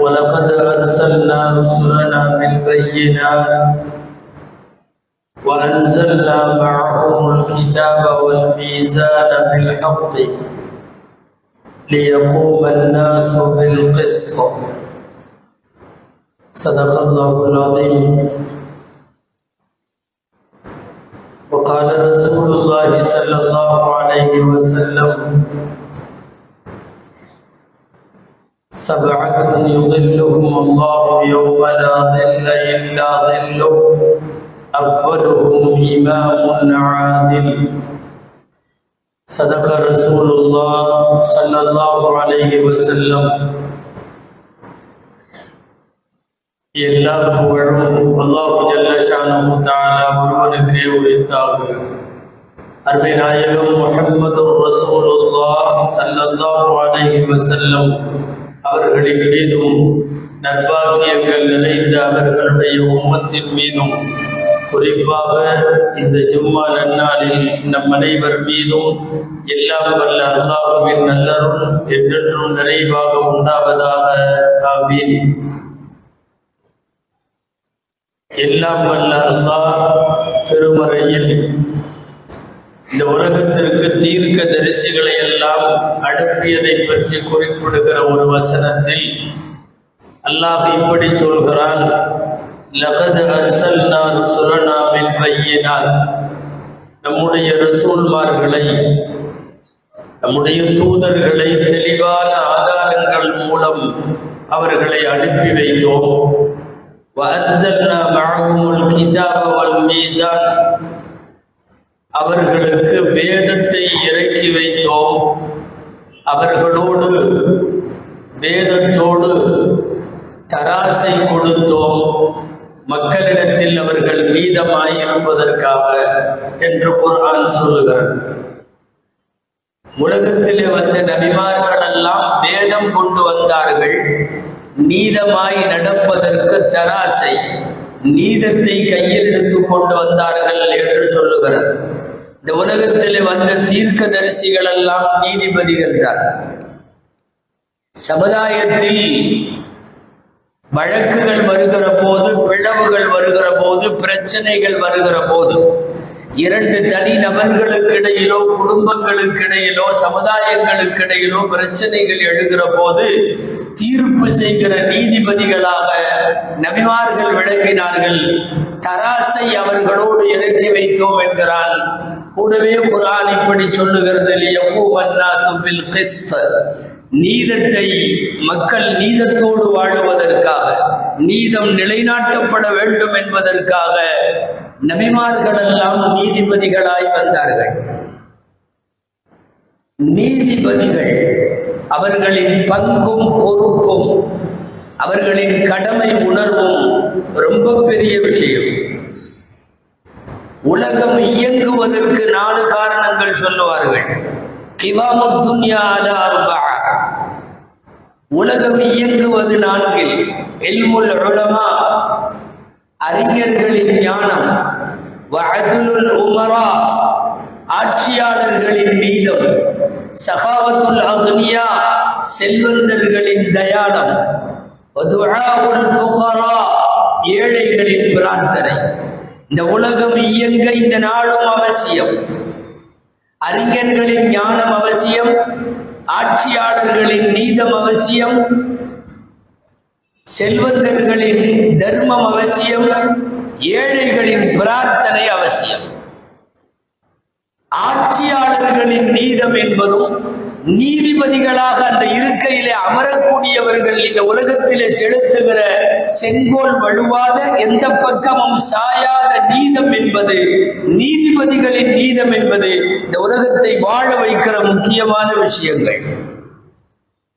ولقد أرسلنا رسلنا بالبينات وأنزلنا معهم الكتاب والميزان بالحق ليقوم الناس بالقسط. صدق الله العظيم. وقال رسول الله صلى الله عليه وسلم سبعة يظلهم الله يوم لا ظل إلا ظله أولهم إمام عادل صدق رسول الله صلى الله عليه وسلم எல்லா புகழும் அல்லாஹு ஜல்லஷானு தாலா ஒருவனுக்கே உரித்தாகும் அருமை நாயகம் முஹம்மது ரசூலுல்லாஹ் ஸல்லல்லாஹு அலைஹி வஸல்லம் அவர்களின் மீதும் நற்பாக்கியங்கள் நிறைந்த அவர்களுடைய உம்மத்தின் மீதும் குறிப்பாக இந்த ஜும்மா நன்னாளில் நம் அனைவர் மீதும் எல்லாம் வல்ல அல்லாஹுவின் நல்லரும் என்றென்றும் நிறைவாக உண்டாவதாக. ஆமீன். எல்லாம் வல்ல அல்லாஹ் திருமறையில் இந்த உலகத்திற்கு தீர்க்க தரிசிகளை எல்லாம் அனுப்பியதை பற்றி குறிப்பிடுகிற ஒரு வசனத்தில் அல்லாஹ் இப்படி சொல்கிறான் லகது அரிசல்னா ருசுலனா மின் பையினான் நம்முடைய ரசூல்மார்களை நம்முடைய தூதர்களை தெளிவான ஆதாரங்கள் மூலம் அவர்களை அனுப்பி வைத்தோம் وأنزلنا معهم الكتاب والميزان அவர்களுக்கு வேதத்தை இறக்கி வைத்தோம். அவர்களோடு வேதத்தோடு தராசை கொடுத்தோம். மக்களிடத்தில் அவர்கள் மீதமாயிருப்பதற்காக என்று குரான் சொல்லுகிறது. உலகத்திலே வந்த நபிமார்கள் எல்லாம் வேதம் கொண்டு வந்தார்கள். நீதமாய் நடப்பதற்கு தராசை நீதத்தை கையில் எடுத்து கொண்டு வந்தார்கள் என்று சொல்லுகிறது. இந்த உலகத்தில் வந்த தீர்க்க தரிசிகள் எல்லாம் நீதிபதிகள் தான். சமுதாயத்தில் வழக்குகள் வருகிற போது பிளவுகள் வருகிற போது பிரச்சனைகள் வருகிற போது இரண்டு தனி நபர்களுக்கு இடையிலோ குடும்பங்களுக்கு இடையிலோ சமுதாயங்களுக்கு இடையிலோ பிரச்சனைகள் எழுகிற போது தீர்ப்பு செய்கிற நீதிபதிகளாக நபிமார்கள் விளங்கினார்கள். தராசை அவர்களோடு இறக்கி வைத்தோம் என்கிறான். கூடவே குரான் இப்படி சொல்லுகிறது நீதத்தை மக்கள் நீதத்தோடு வாழுவதற்காக நீதம் நிலைநாட்டப்பட வேண்டும் என்பதற்காக நபிமார்கள் எல்லாம் நீதிபதிகளாய் வந்தார்கள். நீதிபதிகள் அவர்களின் பங்கும் பொறுப்பும் அவர்களின் கடமை உணர்வும் ரொம்ப பெரிய விஷயம். உலகம் இயங்குவதற்கு நாலு காரணங்கள் சொல்லுவார்கள். கிவாமுத்துன்யா அலா அர்பா. உலகம் இயங்குவது நான்கில். எல்முல் உலமா. அறிஞர்களின் ஞானம். வஅதுலுல் உமரா. ஆட்சியாளர்களின் நீதம் சகாவத்துல் அக்னியா. செல்வந்தர்களின் தயாளம். ஏழைகளின் பிரார்த்தனை. இந்த உலகம் இயங்க இந்த நாடும் அவசியம். அறிஞர்களின் ஞானம் அவசியம். ஆட்சியாளர்களின் நீதம் அவசியம். செல்வந்தர்களின் தர்மம் அவசியம். ஏழைகளின் பிரார்த்தனை அவசியம். ஆட்சியாளர்களின் நீதம் என்பதும் நீதிபதிகளாக அந்த இருக்கையிலே அமரக்கூடியவர்கள் இந்த உலகத்திலே செலுத்துகிற செங்கோல் வலுவாத எந்த பக்கமும் சாயாத நீதம் என்பது நீதிபதிகளின் நீதம் என்பது இந்த உலகத்தை வாழ வைக்கிற முக்கியமான விஷயங்கள்.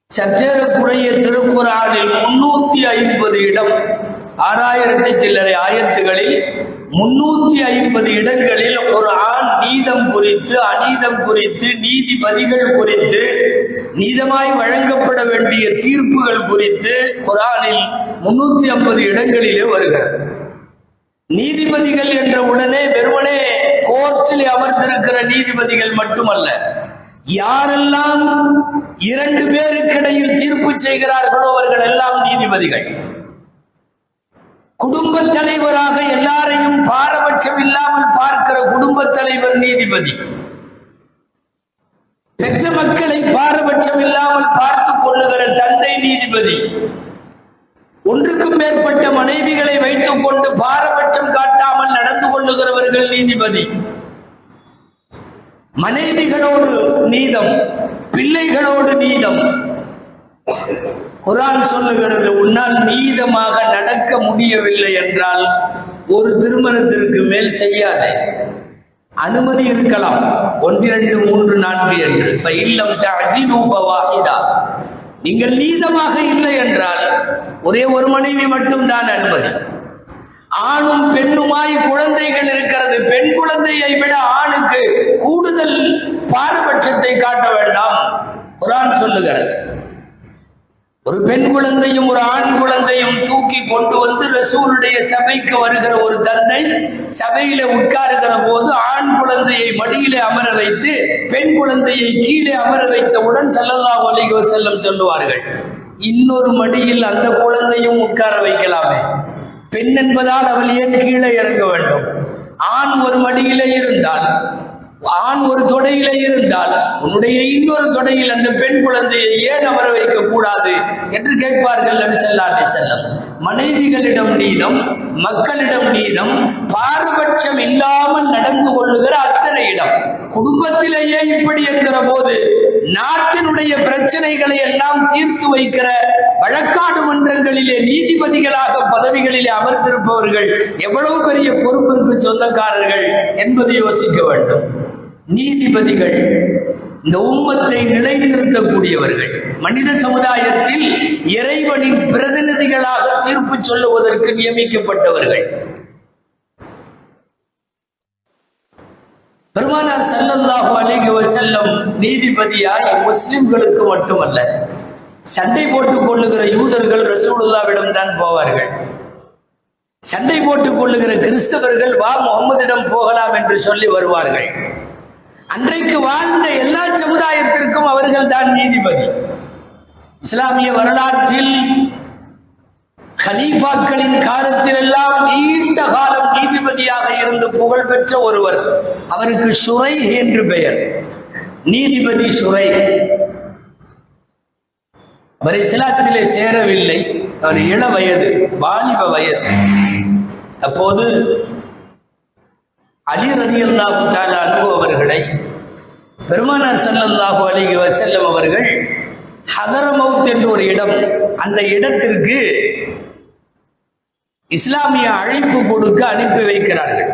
சற்றேறக்குறைய திருக்குறானில் முன்னூத்தி ஐம்பது இடம். ஆறாயிரத்தி சில்லறை ஆயத்துகளில் முன்னூத்தி ஐம்பது இடங்களில் ஒரு ஆண் நீதம் குறித்து அநீதம் குறித்து நீதிபதிகள் குறித்து நீதமாய் வழங்கப்பட வேண்டிய தீர்ப்புகள் குறித்து குரானில் முன்னூத்தி ஐம்பது இடங்களிலே வருகிறது. நீதிபதிகள் என்ற உடனே வெறுமனே கோர்ட்டில் அமர்ந்திருக்கிற நீதிபதிகள் மட்டுமல்ல யாரெல்லாம் இரண்டு பேருக்கிடையில் தீர்ப்பு செய்கிறார்களோ அவர்கள் எல்லாம் நீதிபதிகள். குடும்ப தலைவராக எல்லாரையும் பாரபட்சம் இல்லாமல் பார்க்கிற குடும்ப தலைவர் நீதிபதி. பெற்ற மக்களை பாரபட்சம் இல்லாமல் பார்த்துக் கொள்ளுகிற தந்தை நீதிபதி. ஒன்றுக்கும் மேற்பட்ட மனைவிகளை வைத்துக் கொண்டு பாரபட்சம் காட்டாமல் நடந்து கொள்ளுகிறவர்கள் நீதிபதி. மனைவிகளோடு நீதம் பிள்ளைகளோடு நீதம். குரான் சொல்லுகிறது உன்னால் நீதமாக நடக்க முடியவில்லை என்றால் ஒரு திருமணத்திற்கு மேல் செய்யாதே. அனுமதி இருக்கலாம். ஒன்றிரண்டு மூன்று நான்கு என்று. இல்லம் வாஹிதா நீங்கள் நீதமாக இல்லை என்றால் ஒரே ஒரு மனைவி மட்டும்தான் அனுமதி. ஆணும் பெண்ணுமாய் குழந்தைகள் இருக்கிறது. பெண் குழந்தையை விட ஆணுக்கு கூடுதல் பாரபட்சத்தை காட்ட வேண்டாம். குரான் சொல்லுகிறது. ஒரு பெண் குழந்தையும் ஒரு ஆண் குழந்தையும் தூக்கி கொண்டு வந்து ரசூலுடைய சபைக்கு வருகிற ஒரு தந்தை சபையில உட்காருகிற போது ஆண் குழந்தையை மடியிலே அமர வைத்து பெண் குழந்தையை கீழே அமர வைத்தவுடன் செல்லல்லா அலைஹி செல்லம் சொல்லுவார்கள் இன்னொரு மடியில் அந்த குழந்தையும் உட்கார வைக்கலாமே. பெண் என்பதால் அவள் ஏன் கீழே இறங்க வேண்டும்? ஆண் ஒரு மடியிலே இருந்தால் ஆண் ஒரு தொடையிலே இருந்தால் உன்னுடைய இன்னொரு தொடையில் அந்த பெண் குழந்தையை ஏன் அமர வைக்க கூடாது என்று கேட்பார்கள் நபி ஸல்லல்லாஹு செல்லம் மனைவிகளிடம் நீதம் மக்களிடம் நீதம் பாரபட்சம் இல்லாமல் நடந்து கொள்ளுகிற அத்தனை இடம். குடும்பத்திலேயே இப்படி என்கிற போது நாட்டினுடைய பிரச்சனைகளை எல்லாம் தீர்த்து வைக்கிற வழக்காடு மன்றங்களிலே நீதிபதிகளாக பதவிகளிலே அமர்ந்திருப்பவர்கள் எவ்வளவு பெரிய பொறுப்பிற்கு சொந்தக்காரர்கள் என்பதை யோசிக்க வேண்டும். நீதிபதிகள் இந்த உம்மத்தை நிலைநிறுத்தக்கூடியவர்கள் மனித சமுதாயத்தில் இறைவனின் பிரதிநிதிகளாக தீர்ப்பு சொல்லுவதற்கு நியமிக்கப்பட்டவர்கள். பெருமானார் ஸல்லல்லாஹு அலிக செல்லும் நீதிபதியாய் முஸ்லிம்களுக்கு மட்டுமல்ல சண்டை போட்டுக் கொள்ளுகிற யூதர்கள் ரசூலுல்லாவிடம் தான் போவார்கள். சண்டை போட்டுக் கொள்ளுகிற கிறிஸ்தவர்கள் வா முகமதிடம் போகலாம் என்று சொல்லி வருவார்கள். அன்றைக்கு வாழ்ந்த எல்லா சமுதாயத்திற்கும் அவர்கள் தான் நீதிபதி. இஸ்லாமிய வரலாற்றில் கலீஃபாக்களின் காலத்தில் எல்லாம் நீண்ட காலம் நீதிபதியாக இருந்து புகழ் பெற்ற ஒருவர். அவருக்கு சுரை என்று பெயர். நீதிபதி சுரை அவர் இஸ்லாத்திலே சேரவில்லை. அவர் இள வயது வாலிப வயது. அப்போது அலி ரதி அல்லாஹு அவர்களை பெருமானார் ஸல்லல்லாஹு அலைஹி வஸல்லம் அவர்கள் ஹதரமவுத் என்ற ஒரு இடம். அந்த இடத்திற்கு இஸ்லாமிய அழைப்பு கொடுக்க அனுப்பி வைக்கிறார்கள்.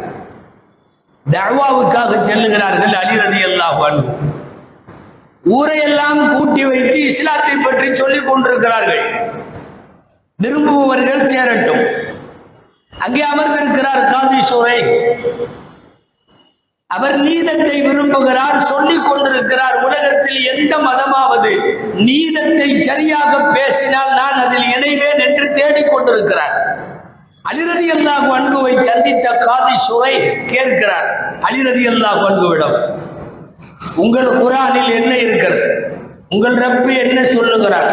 தர்வாவுக்காக செல்லுகிறார்கள் அலி ரதி அல்லாஹ் ஊரையெல்லாம் கூட்டி வைத்து இஸ்லாத்தை பற்றி சொல்லிக் கொண்டிருக்கிறார்கள். விரும்புபவர்கள் சேரட்டும். அங்கே அமர்ந்திருக்கிறார் காதி சோரை அவர் நீதத்தை விரும்புகிறார் சொல்லிக் கொண்டிருக்கிறார். உலகத்தில் எந்த மதமாவது நீதத்தை சரியாக பேசினால் நான் அதில் இணைவேன் என்று தேடிக் கொண்டிருக்கிறார். அலிரதி அல்லாஹ் அன்புவை சந்தித்த காதி சுரை கேட்கிறார். அலிரதி அல்லாஹ் அன்புவிடம் உங்கள் குரானில் என்ன இருக்கிறது? உங்கள் ரப்பு என்ன சொல்லுகிறார்?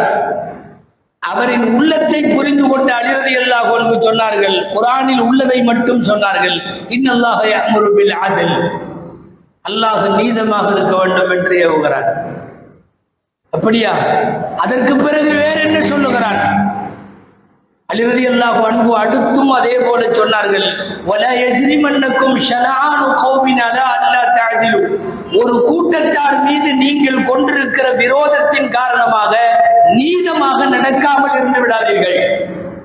அவரின் உள்ளத்தை புரிந்து கொண்டு அழிறது அல்லாஹ் அன்பு சொன்னார்கள் குரானில் உள்ளதை மட்டும் சொன்னார்கள். இன்னல்லாக யஅமுரு அதில். அல்லாஹ் நீதமாக இருக்க வேண்டும் என்று ஏவுகிறார் அப்படியா? அதற்கு பிறகு வேற என்ன சொல்லுகிறான்? அலிரதி அல்லாஹ் அன்பு அடுத்தும் அதே போல சொன்னார்கள். வல எஜ்ரிமன்னக்கும் ஷனானு கோபினால அல்லா தஅதிலு ஒரு கூட்டத்தார் மீது நீங்கள் கொண்டிருக்கிற விரோதத்தின் காரணமாக நீதமாக நடக்காமல் இருந்து விடாதீர்கள்.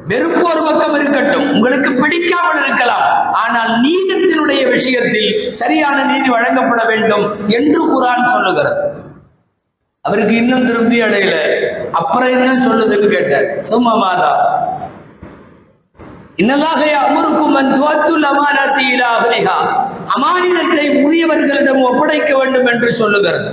வெறுப்பு ஒரு பக்கம் இருக்கட்டும். உங்களுக்கு பிடிக்காமல் இருக்கலாம். ஆனால் நீதத்தினுடைய விஷயத்தில் சரியான நீதி வழங்கப்பட வேண்டும் என்று குரான் சொல்லுகிறது. அவருக்கு இன்னும் திருப்தி அடையல. அப்புறம் என்ன சொல்லுதுன்னு கேட்டார். சும்மா மாதா. இன்னலாக அமருக்கும் அமானிதத்தை உரியவர்களிடம் ஒப்படைக்க வேண்டும் என்று சொல்லுகிறது.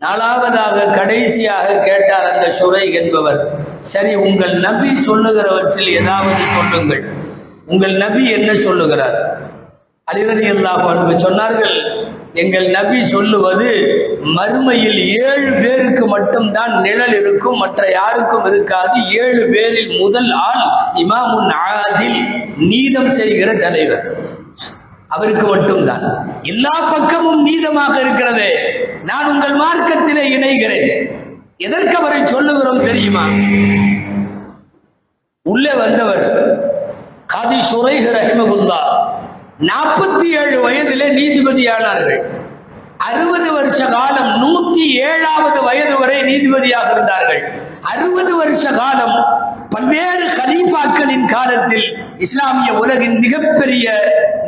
நாலாவதாக கடைசியாக கேட்டார் அந்த சுரை என்பவர். சரி உங்கள் நபி சொல்லுகிறவற்றில் ஏதாவது சொல்லுங்கள். உங்கள் நபி என்ன சொல்லுகிறார்? அலிரதி அல்லாஹ் சொன்னார்கள் எங்கள் நபி சொல்லுவது மறுமையில் ஏழு பேருக்கு மட்டும்தான் நிழல் இருக்கும் மற்ற யாருக்கும் இருக்காது. ஏழு பேரில் முதல் ஆள் இமாமுன் ஆதில் நீதம் செய்கிற தலைவர். அவருக்கு மட்டும்தான். எல்லா பக்கமும் நீதமாக இருக்கிறதே. நான் உங்கள் மார்க்கத்திலே இணைகிறேன். எதற்கு அவரை சொல்லுகிறோம் தெரியுமா? உள்ளே வந்தவர் காதி சுரைஹ் ரஹிமகுல்லா நாற்பத்தி ஏழு வயதிலே நீதிபதியானார்கள். அறுபது வருஷ காலம் நூத்தி ஏழாவது வயது வரை நீதிபதியாக இருந்தார்கள். அறுபது வருஷ காலம் பல்வேறு கலீஃபாக்களின் காலத்தில் இஸ்லாமிய உலகின் மிகப்பெரிய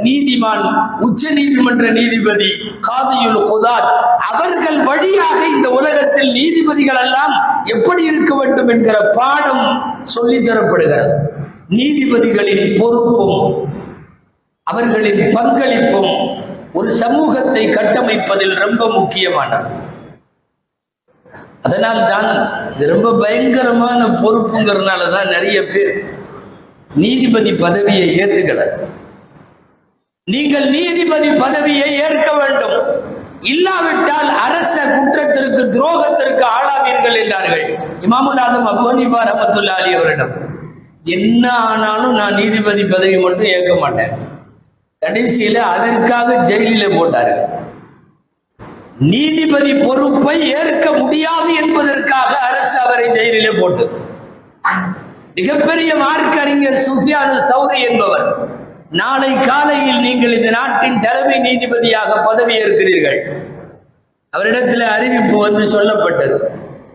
நீதிமான் உச்ச நீதிமன்ற நீதிபதி காதியுல் குதாத் அவர்கள் வழியாக இந்த உலகத்தில் நீதிபதிகள் எல்லாம் எப்படி இருக்க வேண்டும் என்கிற பாடம் சொல்லித் தரப்படுகிறது. நீதிபதிகளின் பொறுப்பும் அவர்களின் பங்களிப்பும் ஒரு சமூகத்தை கட்டமைப்பதில் ரொம்ப முக்கியமானது. அதனால் தான் இது ரொம்ப பயங்கரமான பொறுப்புங்கிறதுனால தான் நிறைய பேர் நீதிபதி பதவியை ஏற்றுக்கிறார் நீங்கள் நீதிபதி பதவியை ஏற்க வேண்டும். இல்லாவிட்டால் அரச குற்றத்திற்கு துரோகத்திற்கு ஆளாவீர்கள் என்றார்கள். இமாமுல் ஆதம் ரமத்துல்லா அலி அவரிடம் என்ன ஆனாலும் நான் நீதிபதி பதவி மட்டும் ஏற்க மாட்டேன். கடைசியில அதற்காக ஜெயிலில் போட்டார்கள். நீதிபதி பொறுப்பை ஏற்க முடியாது என்பதற்காக அரசு அவரை ஜெயிலிலே போட்டது. மிகப்பெரிய மார்க்க அறிஞர் சுஃபியானு சௌரி என்பவர் நாளை காலையில் நீங்கள் இந்த நாட்டின் தலைமை நீதிபதியாக பதவி ஏற்கிறீர்கள் அவரிடத்தில் அறிவிப்பு வந்து சொல்லப்பட்டது.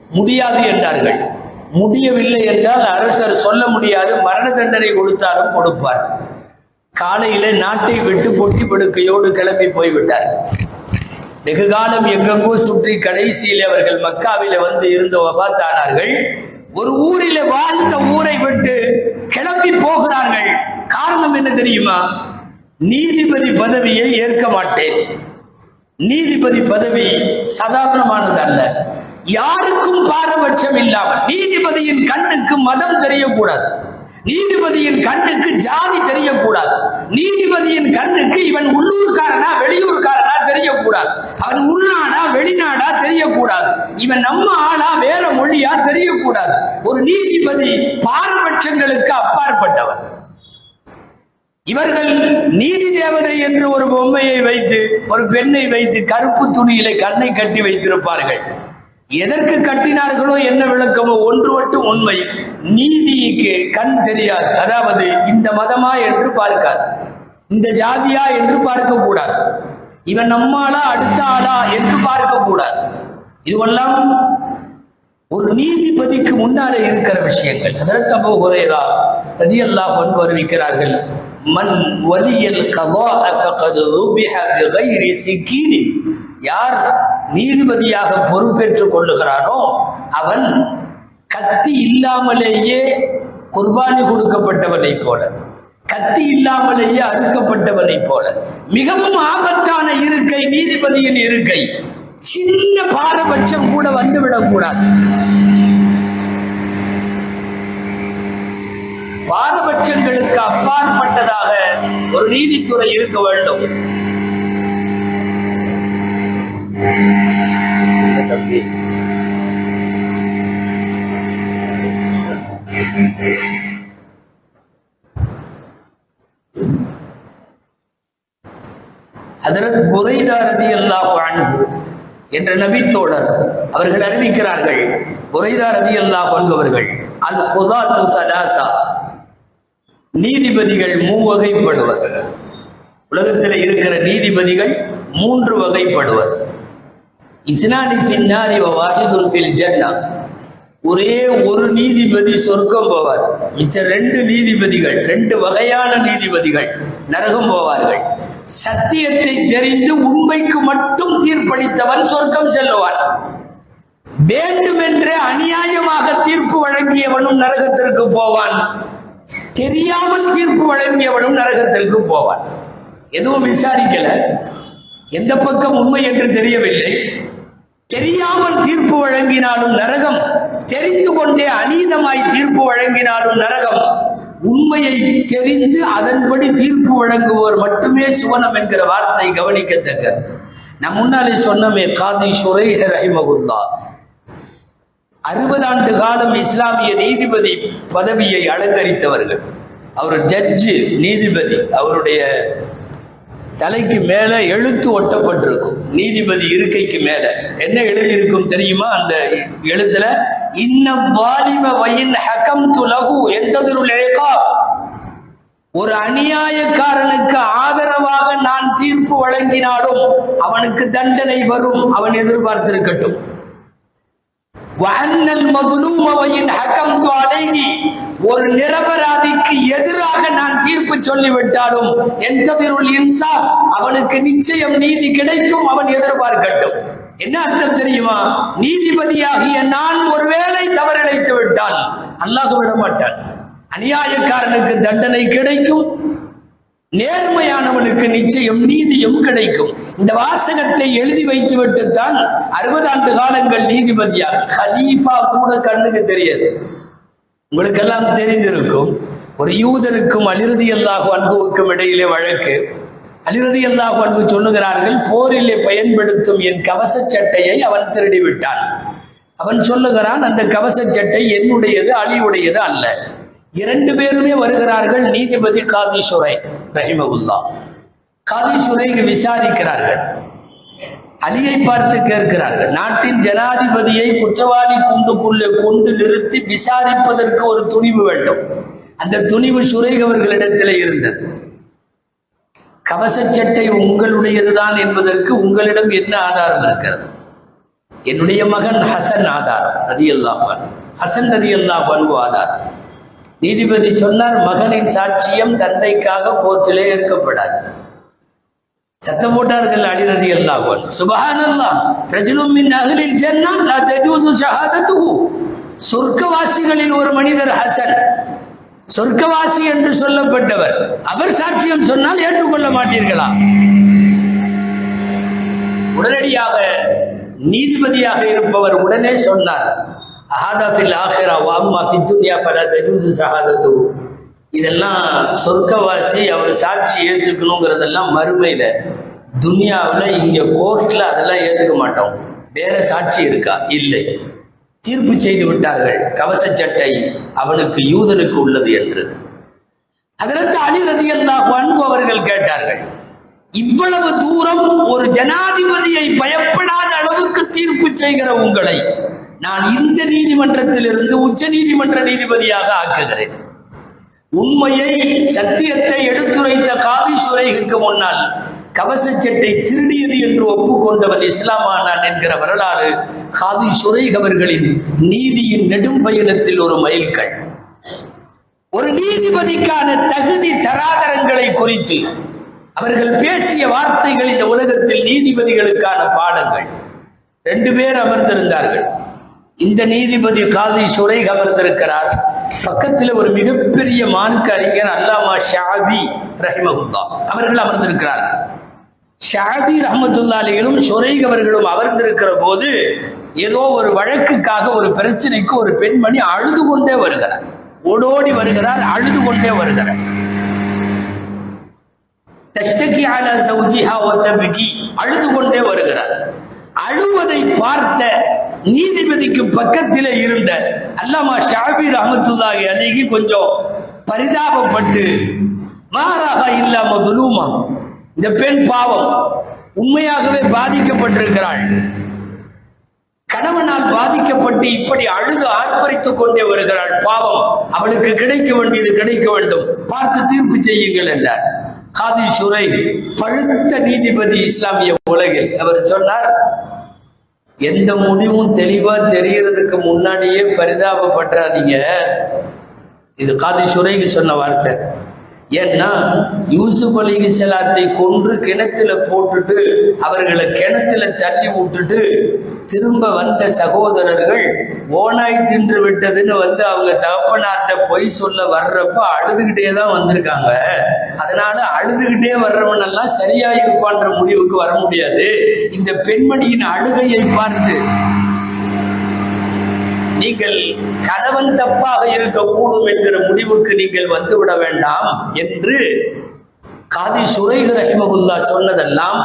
முடியாது என்றார்கள். முடியவில்லை என்றால் அரசர் சொல்ல முடியாது மரண தண்டனை கொடுத்தாலும் கொடுப்பார். காலையில நாட்டை விட்டு பொட்டி படுக்கையோடு கிளம்பி போய்விட்டார். வெகு காலம் எங்கெங்கோ சுற்றி கடைசியில் அவர்கள் மக்காவில வந்து இருந்து வபாத்தானார்கள் ஒரு ஊரில் வாழ்ந்த ஊரை விட்டு கிளம்பி போகிறார்கள். காரணம் என்ன தெரியுமா? நீதிபதி பதவியை ஏற்க மாட்டேன். நீதிபதி பதவி சாதாரணமானது அல்ல யாருக்கும் பாரபட்சம் இல்லாமல் நீதிபதியின் கண்ணுக்கு மதம் தெரியக்கூடாது. நீதிபதியின் கண்ணுக்கு ஜாதி தெரியக்கூடாது. நீதிபதியின் கண்ணுக்கு இவன் உள்ளூர்காரனா வெளியூர்காரனா தெரியக்கூடாது. அவன் உள்நாடா வெளிநாடா தெரியக்கூடாது. இவன் நம்ம ஆளா வேற மொழியா தெரியக்கூடாது. ஒரு நீதிபதி பாரபட்சங்களுக்கு அப்பாற்பட்டவன். இவர்கள் நீதி தேவதை என்று ஒரு பொம்மையை வைத்து ஒரு பெண்ணை வைத்து கருப்பு துணியில கண்ணை கட்டி வைத்திருப்பார்கள். எதற்கு கட்டினார்களோ என்ன விளக்கமோ ஒன்று மட்டும் உண்மை. நீதிக்கு கண் தெரியாது. அதாவது இந்த மதமா என்று பார்க்காது. இந்த ஜாதியா என்று பார்க்க கூடாது இவன் நம்மாளா அடுத்த ஆளா என்று பார்க்க கூடாது இதுவெல்லாம் ஒரு நீதிபதிக்கு முன்னாலே இருக்கிற விஷயங்கள். அதற்கு அபு ஹுரைரா ரதியெல்லாம் அன்ஹு மன் வலியல் கதாஅ ஃபகத் ருபிஹ பிகைரி சிக்கீனி யார் நீதிபதியாக பொறுப்பேற்றுக் கொள்ளுகிறானோ அவன் கத்தி இல்லாமலேயே குர்பானி கொடுக்கப்பட்டவனைப் போல கத்தி இல்லாமலேயே அறுக்கப்பட்டவனைப் போல மிகவும் ஆபத்தான இருக்கை நீதிபதியின் இருக்கை சின்ன பாரபட்சம் கூட வந்துவிடக் பாரபட்சங்களுக்கு அப்பாற்பட்டதாக ஒரு நீதித்துறை இருக்க வேண்டும். தம்பி? புரைதா ரதியல்லாஹு அன்ஹு என்ற நபி தோழர் அவர்கள் அறிவிக்கிறார்கள். புரைதா ரதியல்லாஹு அன்ஹு அவர்கள் அல் குதாத்து சலாசா நீதிபதிகள் மூவகைப்படுவர் உலகத்தில் இருக்கிற நீதிபதிகள் மூன்று வகைப்படுவர். இஸ்னானி பின்னாரி வாஹிதுன் ஃபில் ஜன்னா. ஒரே ஒரு நீதிபதி சொர்க்கம் போவார். மிச்ச ரெண்டு நீதிபதிகள் ரெண்டு வகையான நீதிபதிகள் நரகம் போவார்கள். சத்தியத்தை தெரிந்து உண்மைக்கு மட்டும் தீர்ப்பளித்தவன் சொர்க்கம் செல்லுவான். வேண்டுமென்றே அநியாயமாக தீர்ப்பு வழங்கியவனும் நரகத்திற்கு போவான். தெரியாமல் தீர்ப்பு வழங்கியவனும் நரகத்திற்கு போவான். எதுவும் விசாரிக்கல. எந்த பக்கம் உண்மை என்று தெரியவில்லை. தெரியாமல் தீர்ப்பு வழங்கினாலும் நரகம் தெரிந்து கொண்டே அநீதமாய் தீர்ப்பு வழங்கினாலும் நரகம் உண்மையை தெரிந்து அதன்படி தீர்ப்பு வழங்குவோர் மட்டுமே சுவனம் என்கிற வார்த்தை கவனிக்கத்தக்க நம் முன்னாலே சொன்னமே காதி சுரைஹ ரஹிமகுல்லா அறுபது ஆண்டு காலம் இஸ்லாமிய நீதிபதி பதவியை அலங்கரித்தவர்கள். அவர் ஜட்ஜு நீதிபதி. அவருடைய தலைக்கு மேலே எழுத்து ஒட்டப்பட்டிருக்கும். நீதிபதி இருக்கைக்கு மேலே. என்ன எழுதியிருக்கும் தெரியுமா? அந்த எழுத்துல இன்ன வாலிப வயின் ஹகம் துலகு எந்ததுருள் ஒரு அநியாயக்காரனுக்கு ஆதரவாக நான் தீர்ப்பு வழங்கினாலும் அவனுக்கு தண்டனை வரும். அவன் எதிர்பார்த்திருக்கட்டும். வஅன்னல் மதுலூமவையின் ஹகம்து ஒரு நிரபராதிக்கு எதிராக நான் தீர்ப்பு சொல்லிவிட்டாலும் எந்ததிருள் இன்சாப் அவனுக்கு நிச்சயம் நீதி கிடைக்கும் அவன் எதிர்பார்க்கட்டும். என்ன அர்த்தம் தெரியுமா? நீதிபதியாகிய நான் ஒருவேளை தவறிழைத்து விட்டான் அல்லாஹ் விட மாட்டான் அநியாயக்காரனுக்கு தண்டனை கிடைக்கும் நேர்மையானவனுக்கு நிச்சயம் நீதியும் கிடைக்கும். இந்த வாசகத்தை எழுதி வைத்து விட்டுத்தான் அறுபது ஆண்டு காலங்கள் நீதிபதியா கலீஃபா கூட கண்ணுக்கு தெரியாது. உங்களுக்கெல்லாம் தெரிந்திருக்கும் ஒரு யூதருக்கும் அலிரதி அல்லாஹு அன்புவுக்கும் இடையிலே வழக்கு. அலிரதி அல்லாஹு அன்பு சொல்லுகிறார்கள் போரிலே பயன்படுத்தும் என் கவச சட்டையை அவன் திருடி விட்டான் அவன் சொல்லுகிறான் அந்த கவச சட்டை என்னுடையது அலியுடையது அல்ல. இரண்டு பேருமே வருகிறார்கள் நீதிபதி காதீஸ்வரை ரஹிமகுல்லா சுரேக விசாரிக்கிறார்கள். அலியை பார்த்து கேட்கிறார்கள். நாட்டின் ஜனாதிபதியை குற்றவாளி குண்டுக்குள்ளே கொண்டு நிறுத்தி விசாரிப்பதற்கு ஒரு துணிவு வேண்டும். அந்த துணிவு சுரேகவர்களிடத்தில் இருந்தது. கவச சட்டை உங்களுடையதுதான் என்பதற்கு உங்களிடம் என்ன ஆதாரம் இருக்கிறது? என்னுடைய மகன் ஹசன் ஆதாரம் ரதி அல்லாஹான் ஹசன் ரதி அல்லாஹான் ஆதாரம். நீதிபதி சொன்னார் மகனின் சாட்சியம் தந்தைக்காக கோத்திலே இருக்கப்படாது சத்தம் போட்டார்கள் அடிரதி அல்லாஹ். சுபஹானல்லாஹ் ரஜுலும் மின் அகலில் ஜன்னம் லா தஜூசு ஷஹாதத்து சொர்க்கவாசிகளில் ஒரு மனிதர் ஹசன். சொர்க்கவாசி என்று சொல்லப்பட்டவர். அவர் சாட்சியம் சொன்னால் ஏற்றுக்கொள்ள மாட்டீர்களா? உடனடியாக நீதிபதியாக இருப்பவர் உடனே சொன்னார். அஹாதா ஃபில் ஆஹிரா வ அம்மா ஃபித் ஃபலா தஜூசு சஹாதத்து இதெல்லாம் சொர்க்கவாசி அவர் சாட்சி ஏற்றுக்கணுங்கிறதெல்லாம் மறுமையில். துனியாவில் இங்கே கோர்ட்டில் அதெல்லாம் ஏற்றுக்க மாட்டோம். வேற சாட்சி இருக்கா? இல்லை. தீர்ப்பு செய்து விட்டார்கள். கவச சட்டை அவனுக்கு யூதனுக்கு உள்ளது என்று. அதற்கு அலி அவர்கள் கேட்டார்கள் இவ்வளவு தூரம் ஒரு ஜனாதிபதியை பயப்படாத அளவுக்கு தீர்ப்பு செய்கிற உங்களை நான் இந்த நீதிமன்றத்தில் இருந்து உச்ச நீதிமன்ற நீதிபதியாக ஆக்குகிறேன். உண்மையை சத்தியத்தை எடுத்துரைத்த காதி சுரைகுக்கு முன்னால் கவச சட்டை திருடியது என்று ஒப்புக்கொண்டவன் இஸ்லாமானான் என்கிற வரலாறு காதி சுரைக் அவர்களின் நீதியின் நெடும் பயணத்தில் ஒரு மைல்கல். ஒரு நீதிபதிக்கான தகுதி தராதரங்களை குறித்து அவர்கள் பேசிய வார்த்தைகள் இந்த உலகத்தில் நீதிபதிகளுக்கான பாடங்கள். ரெண்டு பேர் அமர்ந்திருந்தார்கள். இந்த நீதிபதி காதி சுரைக் அமர்ந்திருக்கிறார் பக்கத்தில் ஒரு மிகப்பெரிய மானுக்கு அறிஞர் அல்லாமா ஷாபி ரஹிமகுல்லா அவர்கள் அமர்ந்திருக்கிறார். ஷாபி ரஹமத்துல்லாலிகளும் சுரைக் அவர்களும் அமர்ந்திருக்கிற போது ஏதோ ஒரு வழக்குக்காக ஒரு பிரச்சனைக்கு ஒரு பெண்மணி அழுது கொண்டே வருகிறார். ஓடோடி வருகிறார் அழுது கொண்டே வருகிறார். அழுது கொண்டே வருகிறார். அழுவதை பார்த்த நீதிபதிக்கு பக்கத்தில் இருந்த அல்லாமா ஷாபீர் ரஹமத்துல்லாஹி அலிகி கொஞ்சம் பரிதாபப்பட்டு மாறாக இல்லாம துலூமா இந்த பெண் பாவம் உண்மையாகவே பாதிக்கப்பட்டிருக்கிறாள். கணவனால் பாதிக்கப்பட்டு இப்படி அழுது ஆர்ப்பரித்துக் கொண்டே வருகிறாள் பாவம். அவளுக்கு கிடைக்க வேண்டியது கிடைக்க வேண்டும். பார்த்து தீர்ப்பு செய்யுங்கள் என்றார். காதி சுரை பழுத்த நீதிபதி இஸ்லாமிய உலகில் அவர் சொன்னார் எந்த முடிவும் தெளிவா தெரியறதுக்கு முன்னாடியே பரிதாபப்படுறாதீங்க இது காதி சுரைக்கு சொன்ன வார்த்தை. ஏன்னா யூசுப் அலி சலாத்தை கொன்று கிணத்துல போட்டுட்டு அவர்களை கிணத்துல தள்ளி விட்டுட்டு திரும்ப வந்த சகோதரர்கள் ஓனாய் தின்று விட்டதுன்னு வந்து அவங்க தகப்பனார்ட்ட பொய் சொல்ல வர்றப்ப அழுதுகிட்டே தான் வந்திருக்காங்க. அதனால அழுதுகிட்டே வர்றவனெல்லாம் சரியா இருப்பான்ற முடிவுக்கு வர முடியாது. இந்த பெண்மணியின் அழுகையை பார்த்து நீங்கள் கணவன் தப்பாக இருக்கக்கூடும் என்கிற முடிவுக்கு நீங்கள் வந்துவிட வேண்டாம் என்று காதி சுரைகர் ரஹிமகுல்லா சொன்னதெல்லாம்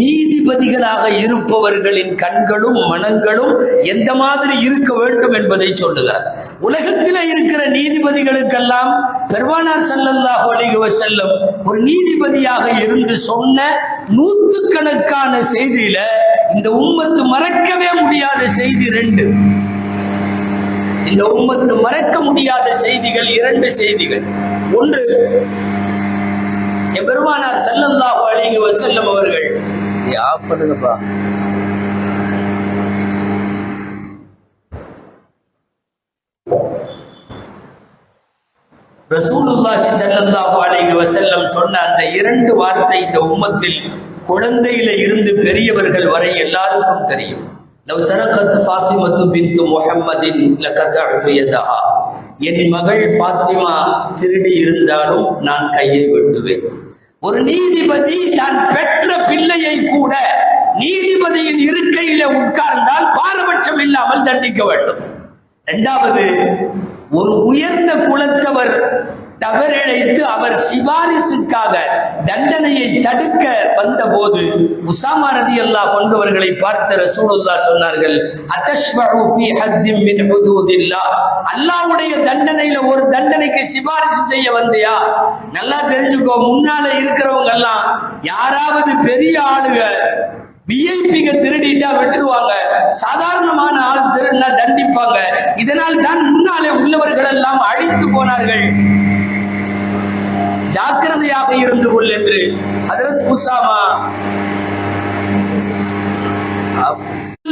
நீதிபதிகளாக இருப்பவர்களின் கண்களும் மனங்களும் எந்த மாதிரி இருக்க வேண்டும் என்பதை சொல்லுகிறார். உலகத்தில் இருக்கிற நீதிபதிகளுக்கெல்லாம் பெருமானார் ஸல்லல்லாஹு செல்லும் ஒரு நீதிபதியாக இருந்து சொன்ன நூற்றுக்கணக்கான செய்தியில இந்த உம்மத்து மறக்கவே முடியாத செய்தி ரெண்டு. இந்த உம்மத்து மறக்க முடியாத செய்திகள் இரண்டு செய்திகள். ஒன்று எம்பெருமானார் ஸல்லல்லாஹு அலைஹி வஸல்லம் அவர்கள். நீ ஆஃப் பண்ணுங்கப்பா. ரசூலுல்லாஹி ஸல்லல்லாஹு அலைஹி வஸல்லம் சொன்ன அந்த இரண்டு வார்த்தை இந்த உம்மத்தில் குழந்தையில இருந்து பெரியவர்கள் வரை எல்லாருக்கும் தெரியும். லவ் சரகத் ஃபாத்திமத்து பின்து முஹம்மதின் என் மகள் ஃபாத்திமா திருடி இருந்தாலும் நான் கையை வெட்டுவேன். ஒரு நீதிபதி தான் பெற்ற பிள்ளையை கூட நீதிபதியின் இருக்கையில உட்கார்ந்தால் பாரபட்சம் இல்லாமல் தண்டிக்க வேண்டும். இரண்டாவது ஒரு உயர்ந்த குலத்தவர் தவறிழைத்து அவர் சிபாரிசுக்காக தண்டனையை தடுக்க வந்தபோது உசாமா ரதியல்லாஹ் கொண்டவர்களை பார்த்த ரசூலுல்லாஹ் சொன்னார்கள் அல்லாவுடைய அல்லாஹ்வுடைய தண்டனையில ஒரு தண்டனைக்கு சிபாரிசு செய்ய வந்தியா? நல்லா தெரிஞ்சுக்கோ முன்னால இருக்கிறவங்க எல்லாம் யாராவது பெரிய ஆளுக விஐபிக திருடிட்டா வெட்டுருவாங்க. சாதாரணமான ஆள் திருடினா தண்டிப்பாங்க. இதனால் தான் முன்னாலே உள்ளவர்கள் எல்லாம் அழித்து போனார்கள். ஜாக்கிரதையாக இருந்து கொள் என்று அதற்கு உசாமா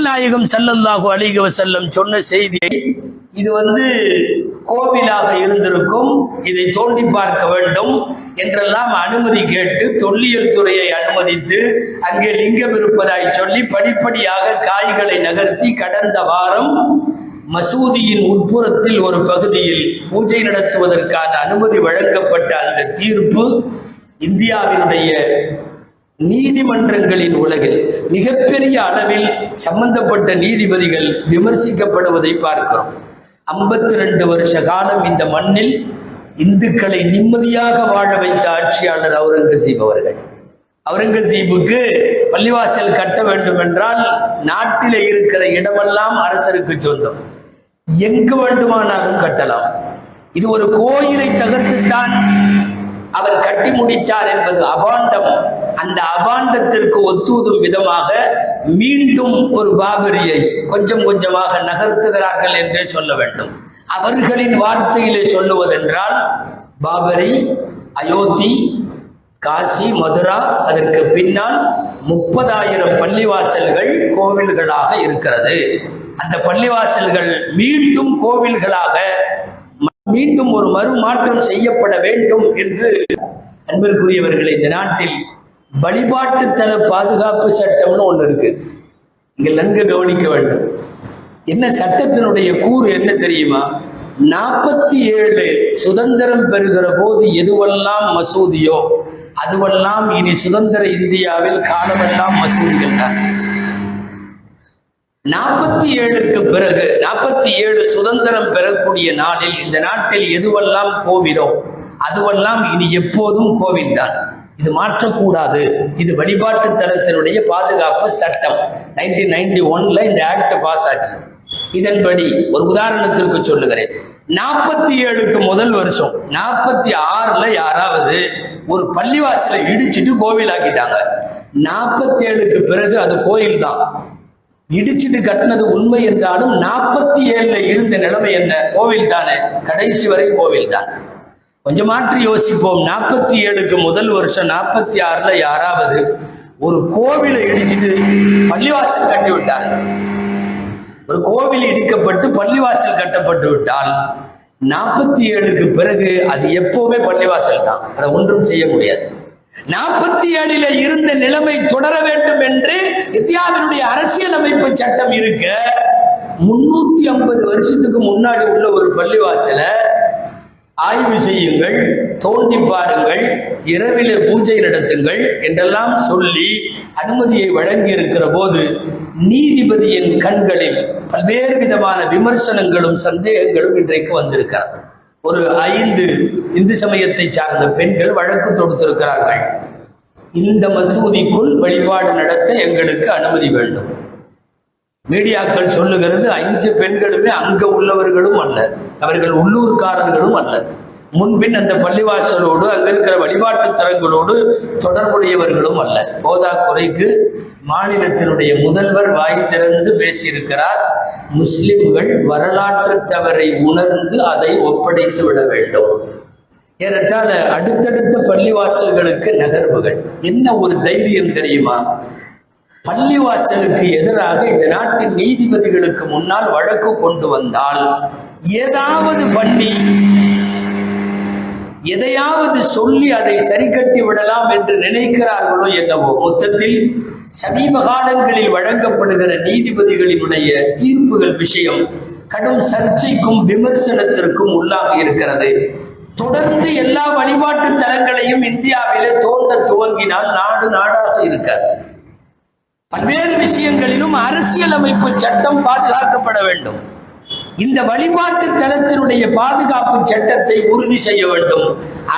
நாயகம் செல்லல்லாஹு அலைஹி செல்லம் சொன்ன செய்தியை இது வந்து கோவிலாக இருந்திருக்கும் இதை தோண்டி பார்க்க வேண்டும் என்றெல்லாம் அனுமதி கேட்டு தொல்லியல் துறையை அனுமதித்து அங்கே லிங்கம் இருப்பதாய் சொல்லி படிப்படியாக காய்களை நகர்த்தி கடந்த வாரம் மசூதியின் உட்புறத்தில் ஒரு பகுதியில் பூஜை நடத்துவதற்கான அனுமதி வழங்கப்பட்ட அந்த தீர்ப்பு இந்தியாவினுடைய நீதிமன்றங்களின் உலகில் மிகப்பெரிய அளவில் சம்பந்தப்பட்ட நீதிபதிகள் விமர்சிக்கப்படுவதை பார்க்கிறோம். ஐம்பத்தி ரெண்டு வருஷ காலம் இந்த மண்ணில் இந்துக்களை நிம்மதியாக வாழ வைத்த ஆட்சியாளர் அவுரங்கசீப் அவர்கள். அவுரங்கசீபுக்கு பள்ளிவாசல் கட்ட வேண்டும் என்றால் நாட்டிலே இருக்கிற இடமெல்லாம் அரசருக்கு சொந்தம். எங்கு வேண்டுமானாலும் கட்டலாம். இது ஒரு கோயிலை தகர்த்துத்தான் அவர் கட்டி முடித்தார் என்பது அபாண்டம். அந்த அபாண்டத்திற்கு ஒத்துவதும் விதமாக மீண்டும் ஒரு பாபரியை கொஞ்சம் கொஞ்சமாக நகர்த்துகிறார்கள் என்றே சொல்ல வேண்டும். அவர்களின் வார்த்தையிலே சொல்லுவதென்றால் பாபரி அயோத்தி காசி மதுரா அதற்கு பின்னால் முப்பதாயிரம் பள்ளிவாசல்கள் கோவில்களாக இருக்கிறது. அந்த பள்ளிவாசல்கள் மீண்டும் கோவில்களாக மீண்டும் ஒரு மறுமாற்றம் செய்யப்பட வேண்டும் என்று அன்பிற்குரியவர்களை இந்த நாட்டில் வழிபாட்டுத்தன பாதுகாப்பு சட்டம்னு ஒன்று இருக்கு. நீங்கள் நன்கு கவனிக்க வேண்டும். என்ன சட்டத்தினுடைய கூறு என்ன தெரியுமா? நாற்பத்தி ஏழு சுதந்திரம் பெறுகிற போது எதுவெல்லாம் மசூதியோ அதுவெல்லாம் இனி சுதந்திர இந்தியாவில் காலமெல்லாம் மசூதிகள் தான். நாற்பத்தி ஏழுக்கு பிறகு நாற்பத்தி ஏழு சுதந்திரம் பெறக்கூடிய நாளில் இந்த நாட்டில் எதுவெல்லாம் கோவிலோ அதுவெல்லாம் இனி எப்போதும் கோவில் தான். இது மாற்றக்கூடாது. இது வழிபாட்டு தரத்தினுடைய பாதுகாப்பு சட்டம். நைன்டீன் நைன்டி ஒன்ல இந்த ஆக்ட் பாஸ் ஆச்சு. இதன்படி ஒரு உதாரணத்திற்கு சொல்லுகிறேன். நாற்பத்தி ஏழுக்கு முதல் வருஷம் நாற்பத்தி ஆறுல யாராவது ஒரு பள்ளிவாசலை இடிச்சிட்டு கோவில் ஆக்கிட்டாங்க நாற்பத்தி ஏழுக்கு பிறகு அது கோயில் தான் இடிச்சிட்டு கட்டினது உண்மை என்றாலும் நாற்பத்தி ஏழுல இருந்த நிலைமை என்ன? கோவில் தானே கடைசி வரை கோவில் தான் கொஞ்சம் மாற்றி யோசிப்போம். நாற்பத்தி ஏழுக்கு முதல் வருஷம் நாற்பத்தி ஆறுல யாராவது ஒரு கோவிலை இடிச்சிட்டு பள்ளிவாசல் கட்டி விட்டார் ஒரு கோவில் இடிக்கப்பட்டு பள்ளிவாசல் கட்டப்பட்டு விட்டால் நாற்பத்தி ஏழுக்கு பிறகு அது எப்பவுமே பள்ளிவாசல் தான் அதை ஒன்றும் செய்ய முடியாது. நாற்பத்தி ஏழில இருந்த நிலைமை தொடர வேண்டும் என்று இந்தியாவினுடைய அரசியலமைப்பு சட்டம் இருக்க முன்னூத்தி ஐம்பது வருஷத்துக்கு முன்னாடி உள்ள ஒரு பள்ளிவாசல ஆய்வு செய்யுங்கள் தோண்டி பாருங்கள் இரவில பூஜை நடத்துங்கள் என்றெல்லாம் சொல்லி அனுமதியை வழங்கி இருக்கிற போது நீதிபதியின் கண்களில் பல்வேறு விதமான விமர்சனங்களும் சந்தேகங்களும் இன்றைக்கு வந்திருக்கிறது. ஒரு ஐந்து இந்து சமயத்தை சார்ந்த பெண்கள் வழக்கு தொடுத்திருக்கிறார்கள். இந்த மசூதிக்குள் வழிபாடு நடத்த எங்களுக்கு அனுமதி வேண்டும். மீடியாக்கள் சொல்லுகிறது அஞ்சு பெண்களுமே அங்க உள்ளவர்களும் அல்ல அவர்கள் உள்ளூர்காரர்களும் அல்ல. முன்பின் அந்த பள்ளிவாசலோடு அங்க இருக்கிற வழிபாட்டு தரங்களோடு தொடர்புடையவர்களும் அல்ல. போதா குறைக்கு மாநிலத்தினுடைய முதல்வர் வாய் திறந்து பேசியிருக்கிறார். முஸ்லிம்கள் வரலாற்று தவறை உணர்ந்து அதை ஒப்படைத்து விட வேண்டும். ஏறத்தாழ அடுத்தடுத்த பள்ளிவாசல்களுக்கு நகர்வுகள். என்ன ஒரு தைரியம் தெரியுமா? பள்ளிவாசலுக்கு எதிராக இந்த நாட்டின் நீதிபதிகளுக்கு முன்னால் வழக்கு கொண்டு வந்தால் ஏதாவது பண்ணி எதையாவது சொல்லி அதை சரி கட்டி விடலாம் என்று நினைக்கிறார்களோ என்னவோ? மொத்தத்தில் சமீப காலங்களில் வழங்கப்படுகிற நீதிபதிகளினுடைய தீர்ப்புகள் விஷயம் கடும் சர்ச்சைக்கும் விமர்சனத்திற்கும் உள்ளாக இருக்கிறது. தொடர்ந்து எல்லா வழிபாட்டு தலங்களையும் இந்தியாவிலே தோன்ற துவங்கினால் நாடு நாடாக இருக்காது. பல்வேறு விஷயங்களிலும் அரசியலமைப்பு சட்டம் பாதுகாக்கப்பட வேண்டும். இந்த வழிபாட்டு தலத்தினுடைய பாதுகாப்பு சட்டத்தை உறுதி செய்ய வேண்டும்.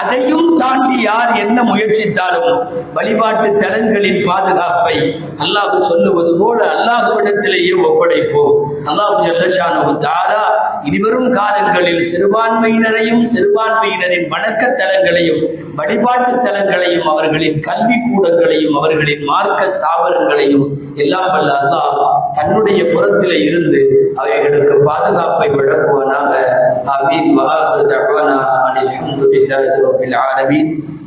அதையும் தாண்டி யார் என்ன முயற்சித்தாலும் வழிபாட்டு தலங்களின் பாதுகாப்பை அல்லாஹு சொல்லுவது போல அல்லாஹுவிடத்திலேயே ஒப்படைப்போம். அல்லாஹு தாரா இனிவரும் காலங்களில் சிறுபான்மையினரையும் சிறுபான்மையினரின் வணக்க தலங்களையும் வழிபாட்டு தலங்களையும் அவர்களின் கல்வி கூடங்களையும் அவர்களின் மார்க்க ஸ்தாபனங்களையும் எல்லாம் வல்ல அல்லாஹ் தன்னுடைய புறத்திலே இருந்து அவைகளுக்கு பாதுகாப்பை வழங்குவனாக. ஆமீன். வஆஹிரு தகவனா அனில் لله رب العالمين.